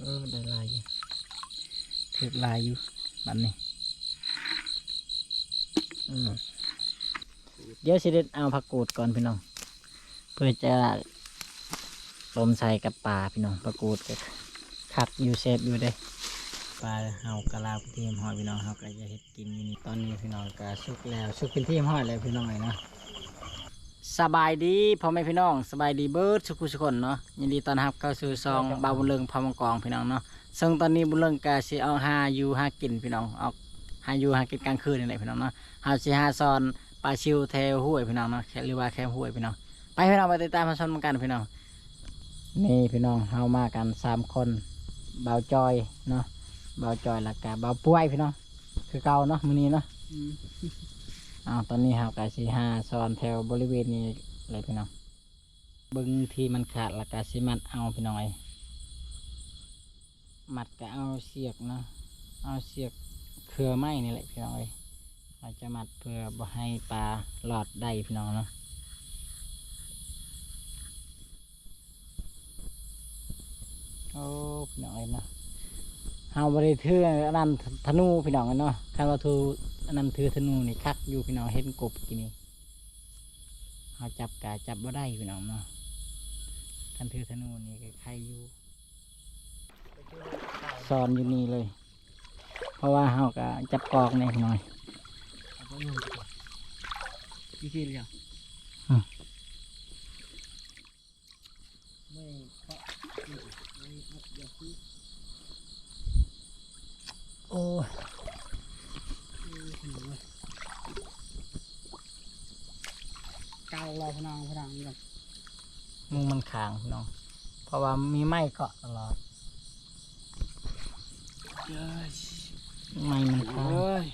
เออได้ลายอยู่ถือลายอยู่บัดนี้อืมเดี๋ยวสิเด็ดเอาผักกูดก่อนพี่น้อง เพื่อจะลมใส่กับปลาพี่น้องผักกูดก็คักอยู่เซฟอยู่เด้ปลาเฮากะลาเทียมหอยพี่น้องเฮาก็จะเฮ็ดกินอยู่นี่ตอนนี้พี่น้องก็สุกแล้วสุกเป็นที่หอยแล้วพี่น้องเลยเนาะ สบายดีพ่อแม่พี่น้องสบายดีเบิร์ดสุขุสุคนเนาะยินดีต้อนรับเข้าสู่ซองบาวบุญเริงพอมังกองพี่น้องเนาะซึ่งตอนนี้บุญเริงกาสิเอาหาอยู่หากินพี่น้องเอาหาอยู่หากินกลางคืนนี่แหละพี่น้องเนาะเฮาสิหาซอนปลาชิวแถวห้วยพี่น้องเนาะหรือว่าแค่ห้วยพี่น้องไปพี่น้องไปติดตามมาชมกันพี่น้องนี่พี่น้องเฮามากันสามคนเบาวจอยเนาะเบาวจอยแล้วก็เบาวป่วยพี่น้องคือเก่าเนาะมื้อนี้เนาะ เอาตอนนี้ครับกาสีห้าซอนแถวบริเวณนี้เลยพี่น้องเบิ้งที่มันขาดละกาสิมัดเอาพี่น้องไอ้มัดก็เอาเสียกเนาะเอาเสียกเครือไม้นี่แหละพี่น้องไอ้เราจะมัดเพื่อบ่ให้ปลาหลอดได้พี่น้องเนาะโอ้พี่น้องไอ้เนาะเฮาบริเทืออันนั้นธนูพี่น้องไอ้เนาะคันว่าทู อันนั้นถือธนูนี่คักอยู่พี่น้องเห็นกบกินนี่เขาจับกาจับบ่ได้พี่น้องเนาะคันถือธนูนี่ก็ใครอยู่สอนอยู่นี่เลย เพราะว่าเขาก็จับกอกนี่พี่น้อยวิธีเรียงอืมไม่เพราะไม่อัดอย่าซื้อโอ้ย ขนมเลย กาวรอพนังพนังนี่ก่อนมุงมันขางพี่น้อง เพราะว่ามีไม้เกาะตลอดเย้ยไม้มันขางเอ้ย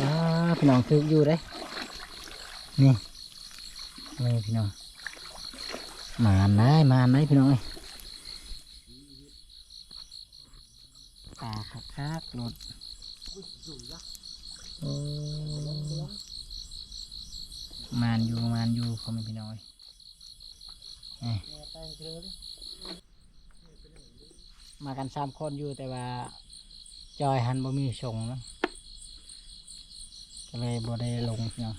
อ้าพี่น้องคืออยู่ได้ นี่นี่พี่น้อง มาได้มาได้พี่น้องเอ้ยปลาคักคักๆโหลดโอ้ มานอยู่มานอยู่พ่อแม่พี่น้อยมากันสามคนอยู่แต่ว่าจอยหันบ่มีส่งนะก็เลยบ่ได้ลงพี่น้อง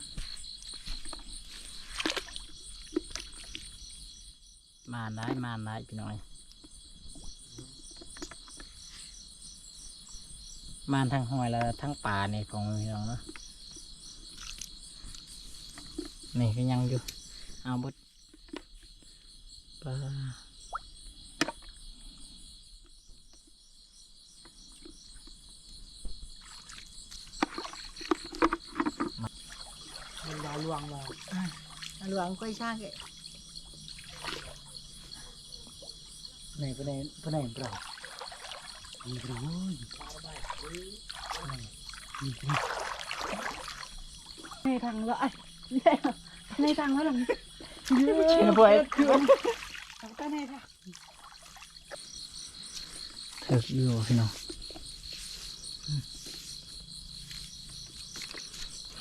มานได้มานได้พี่น้อย มานทั้งหอยแล้วทั้งป่านี่ของพี่น้องเนาะนี่ก็ยังอยู่เอาบดปลามันยาลวงมาหลวงก้อยช่างเกะไหนไปไหนไปไหนเปล่า อีกแล้วเว้ยในทางละในทางละหลังเชื่อบ่อยก็ในทางเถิกอยู่พี่น้อง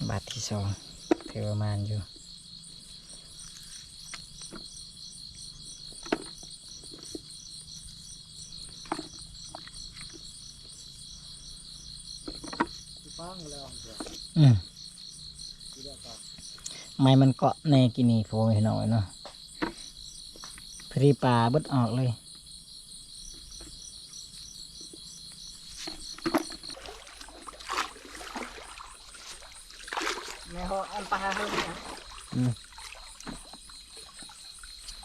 บาทที่สองถือประมาณอยู่ ปังแล้ว อืมไม้มันเกาะในกินี่โฟมพี่น้องเนาะพรีปลาเบิดออกเลยในห้องอันปลาเฮิมเนี่ยอืม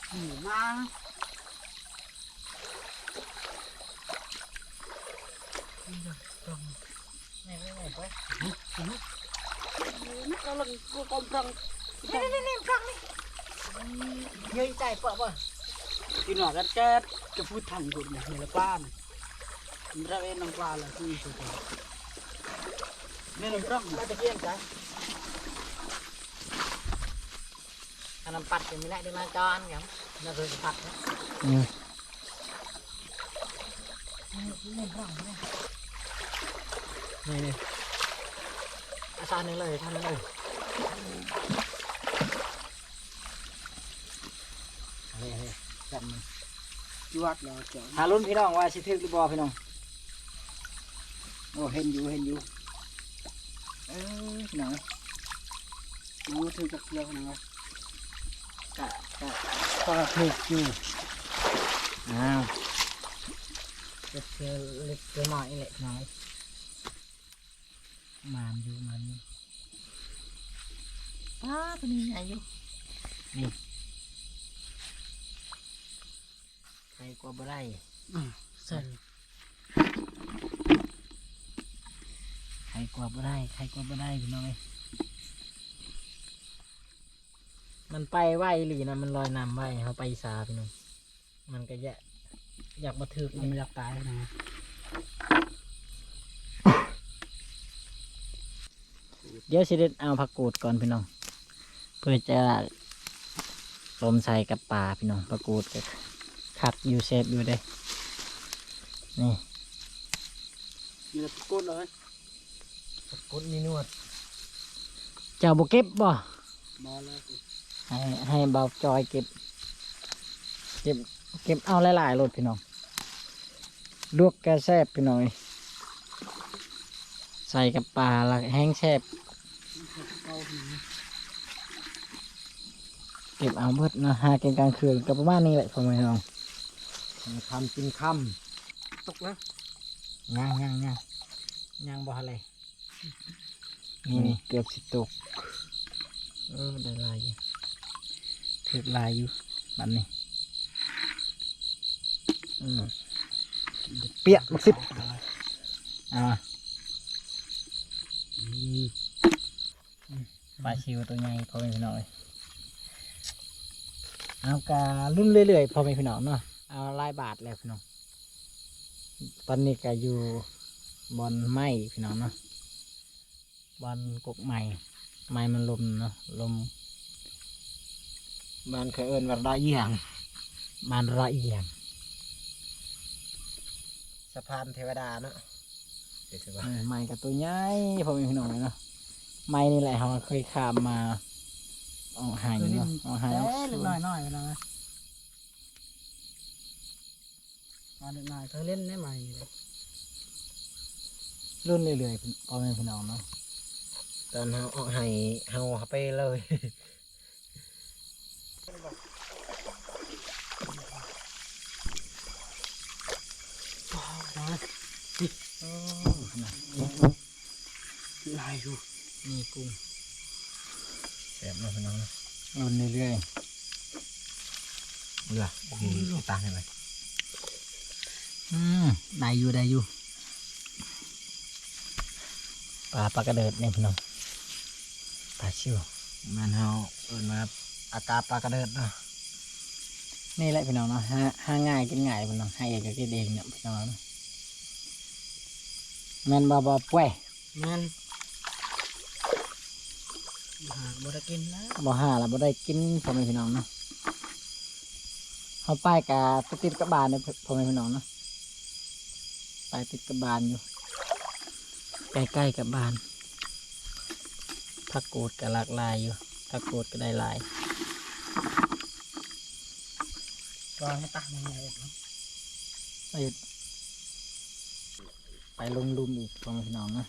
หมูมาไม่ไม่ ไม่ไปก็ลังกูกำลังนี่นี่นี่ปลังนี่ยืนใจเปล่าป่ะกินหน่อยกันแก๊สจะพูดทางกุดเนี่ยในละ ป้านมันระเวนน้ำปลาละที่สุดเลยแม่น้ำร่องมาตะเกียงใจอันนั้นปัดยังไม่ได้ได้มาจอนครับน่าจะปัดนะอืมนี่นี่อาซาหนึ่งเลยท่านเลยกันมันจวดแล้วเจ้าหาลุ้นพี่น้องว่าสิถึกหรือบ่พี่น้องโอ้เห็นอยู่เห็นอยู่เออพี่น้องน้องถือจักเดียวนะกะกะก็ถูกอยู่อ้าวเล็กเล็กตัวน้อยเล็กน้อย มานอยู่มานอยู่ป้าตัวนี้ใหญ่อยู่นี่ใครกว่าบ่ได้ใส่ใครกว่าบ่ได้ใครกว่าบ่ได้พี่น้องเอ้ยมันไปไหวหรือนะมันลอยน้ำไหวเขาไปสาพี่น้องมันก็แยะอยากมาถึกมันไม่อยากตายนะ เดี๋ยวสิเด็ดเอาผักกูดก่อนพี่น้อง เพื่อจะลมใส่กับปลาพี่น้องผักกูดก็คักอยู่เซฟอยู่เด้ นี่มีแต่กดเลยผักกูดมีนวด เจ้าบเก็บบ่บอลแล้วให้ให้เบาจอยเก็บ เก็บเก็บเอาหลายๆรถพี่น้องลวกแกแซบพี่น้องเอ้ยใส่กับปลาแล้วแห้งแซบ เก้าทีเก็บเอาเบิดเนาะหากินกลางคืนก็ประมาณนี้แหละพ่อแม่พี่น้องทำกินค่ตกแล้วำย่างย่างย่างย่างบ่อะไรนี่นี่เกือบสิตกเออได้หลายอยู่ถือลายอยู่บัดนี้อืมเปียกลูกศิษย์เอามาป ลาชิวตัวใหญ่พ่อแม่พี่น้องเอ้ยเอาการุ่นเรื่อยๆพ่อแม่พี่น้องเนาะเอาหลายบาทแล้วพี่น้องตอนนี้ก็อยู่บอนไม้พี่น้องเนาะบอนกกไม้ไม้มันลมเนาะลมบ้านเคยเอิ้นว่าระเอียงบ้านระเอียงสะพานเทวดาเนาะเดี๋ยวสิว่าเออไม้กับตัวใหญ่พ่อแม่พี่น้องเลยเนาะ ไม้นี่แหละเขาเคยข้ามมาเอาหายเนาะเอาหายเอ้เอายเล็กน้อยน้อยไปหน่อยมาเล็กน้อยเขาเล่นได้ไหมนี่เลยรุ่นเรื่อยๆพ่อแม่พี่น้องเนาะตอนเขาเอาให้เขาไปเลยโอ้นะลายอยู่ นี่กุ้งแสบเนาะพี่น้องรุ่นเรื่อยเบื่อมีตาให้ไหมๆอืมได้อยู่ได้อยู่ปลาปลากระเดิดเนี่ยพี่น้องปลาชิวมันเขาเอินมาอากาศปลากระเดิดเนาะนี่แหละพี่น้องเนาะหาหาง่ายกินง่ายพี่น้องให้เองก็กินเองเนี่ยพี่น้องเนาะแม่นบ่บ่ป่วยแม่นหา บ่ได้กินแล้วบ่หาแล้วบ่ได้กินพ่อแม่พี่น้องเนาะเฮาป้ายกะติดๆกับบานเนี่ยพ่อแม่พี่น้องเนาะป้ายติดกับบานอยู่ใกล้ๆกับบ้านผักกูดก็หลากหลายอยู่ผักกูดก็ได้หลายวางให้ตามันใหญ่เนาะไปไปลงหลุมอีกพ่อแม่พี่น้องเนาะ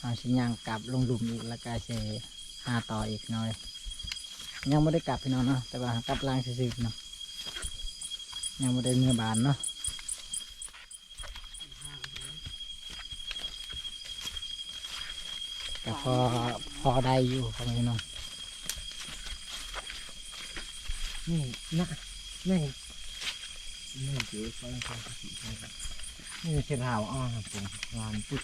เอาชิ้นย่างกลับลงหลุมอีกแล้วก็เช หาต่ออีกหน่อย ยังไม่ได้กลับพี่น้องเนาะแต่ว่ากลับล่างซื่อๆเนาะยังไม่ได้เนื้อบานเนาะก็พอพอได้อยู่ของพี่น้องนี่นะนี่นี่คือไฟฟ้าสีไฟฟ้านี่เชือกหาวอ้อครับผมงานปุ๊บ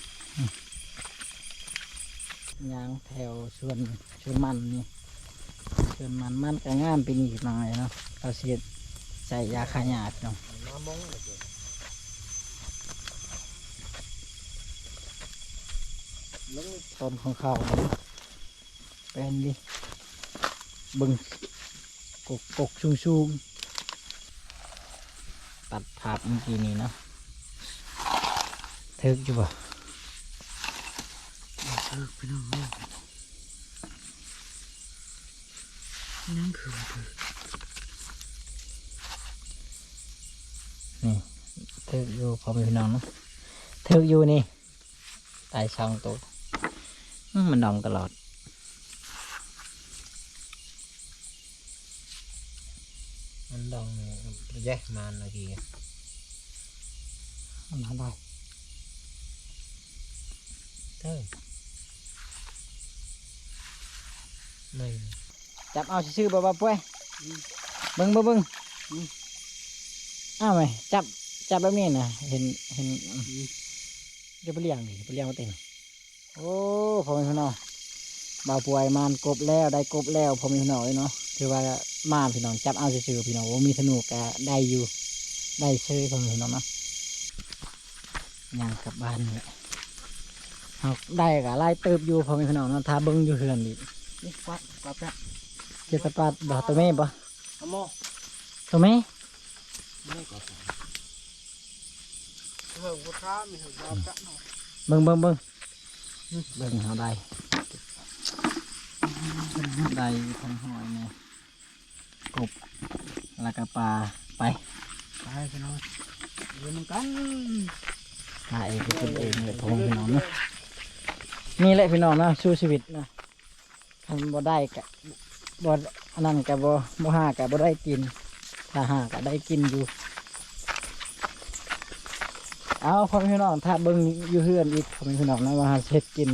ยางแถวชวนชวนมันนี่ชวนมันมันก็งามไปนี้หน่อยเนาะเราเสียใส่ยาฆ่าหญ้าพี่น้องน้ำมงเลยต้นของเขาเป็นดิบึงกกกกชุงชุงตัดภาพเมื่อกี้นี้เนาะเทิกอยู่ป่ เออพี่น้องเนี่ยนั่นคือคือถึกอยู่พอมีพี่น้องเนาะถึกอยู่นี่ตายช่องตัวมันดองตลอดมันดองแยกมันเมื่อกี้มันทำได้เท่ หนึ่งจับเอาซื่อๆบ่บ่ป่วยเบิ่งเบิ่งเบิ่งอ้าวไหมจับจับแบบนี้นะเห็นเห็นเดี๋ยวไปเลี้ยงดิไปเลี้ยงมาเต็มโอ้พอมีพี่น้องบ่าวป่วยมานกบแล้วได้กบแล้วพอมีพี่น้องเลยเนาะคือว่ามาพี่น้องจับเอาซื่อๆพี่น้องว่ามีธนูกะได้อยู่ได้เชยพอมีพี่น้องเนาะย่างกลับบ้านนี่แหละเอาได้กะไล่เติบอยู่พอมีพี่น้องเนาะถ้าเบิ่งอยู่เฮือนดิ นี่ฟัดกับแป๊บเจตปาดบ่ตัวแม่บ่เอาโมตัวแม่ไม่ก็ฟัดเฮ้ยกูท้ามีเหตุการณ์กันเนาะเบิ่งเบิ่งเบิ่งเบิ่งเขาได้ได้ทั้งหอยเนี่ยกบแล้วก็ปลาไปไปพี่น้องเรียนกันหาเองก็กินเองเลยพงพี่น้องเนาะนี่แหละพี่น้องเนาะสู้ชีวิตนะ คันบ่ได้กะบ่อันนั้นกะบ่บ่หากะบ่ได้กิน ถ้าหากะได้กินอยู่ เอาพ่อแม่พี่น้องถ้าเบิ่งอยู่เฮือนอีกพ่อแม่พี่น้องนะว่าเฮ็ดกิน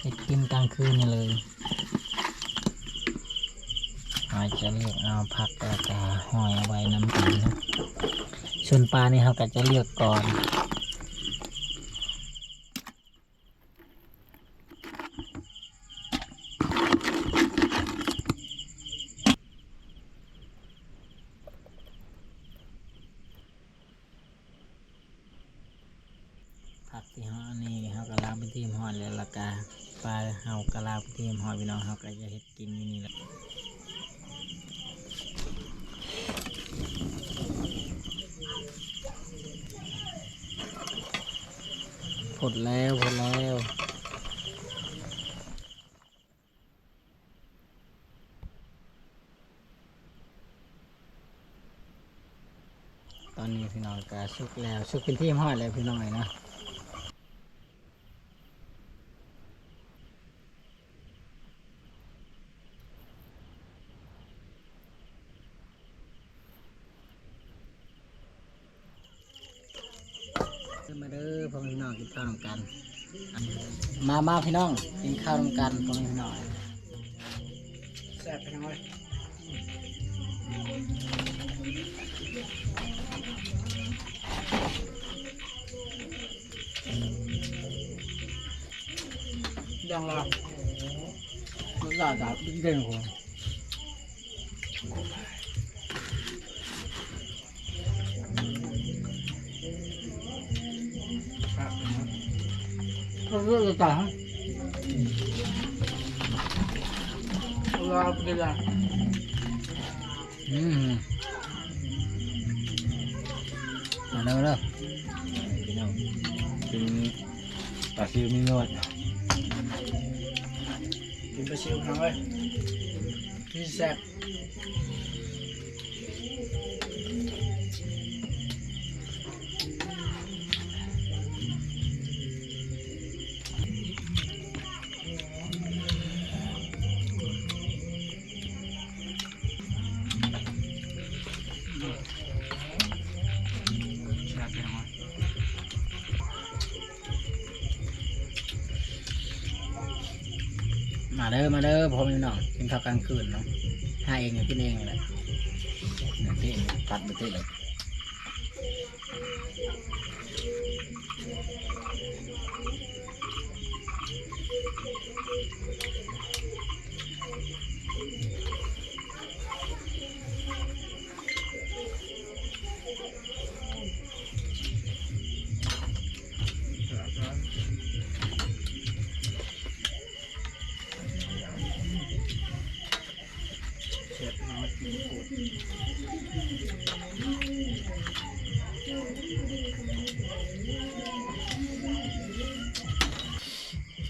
เฮ็ดกินกลางคืนนี่เลยอาจจะเลือกเอาผักแล้วก็หอยเอาไว้น้ำกันนาะส่วนปลานี่เราก็จะเลือกก่อน ผักที่เฮาอันนี้เฮาก็ล้างเป็นทีมหอยแล้วและกาปลาเฮาก็ล้างเป็นทีมหอยพี่น้องเฮา กินอยู่นี่แหละผดแล้วผดแล้วตอนนี้พี่น้องก็สุกแล้วสุกเป็นทีมหอยแล้วพี่น้องเลยนะ มาเด้อพ่อแม่พี่น้องกินข้าวนำกัน มามาพี่น้องกินข้าวนำกันพ่อแม่พี่น้องแซ่บพี่น้องเลยยังละมันก็จะเด่น หัวก็เรื่องต่างเราไปเลยอืมมาเด้อเด้อพี่น้องกินปลาซิวมีนวดกินไปชิวน้องเลยกินแซ่บ เด้อมาเด้อพ่อแม่พี่น้องกินข้าวกลางคืนเนาะหาเองกินเองแหละเนี่ยที่ตัดไปที่เลย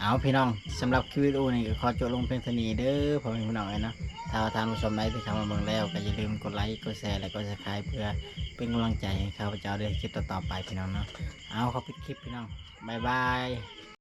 เอาพี่น้องสำหรับคลิปวิดีโอนี้ก็ขอจบลงเพียงเท่านี้เด้อพ่อแม่พี่น้องเอ้ยนะถ้าท่านผู้ชมใดที่เข้ามาเบิ่งแล้วก็อย่าลืมกดไลค์กดแชร์และกดซับสไครต์เพื่อเป็นกำลังใจให้ข้าพเจ้าได้คลิปต่อๆไปพี่น้องเนาะเอาเขาปิดคลิปพี่น้องบ๊ายบาย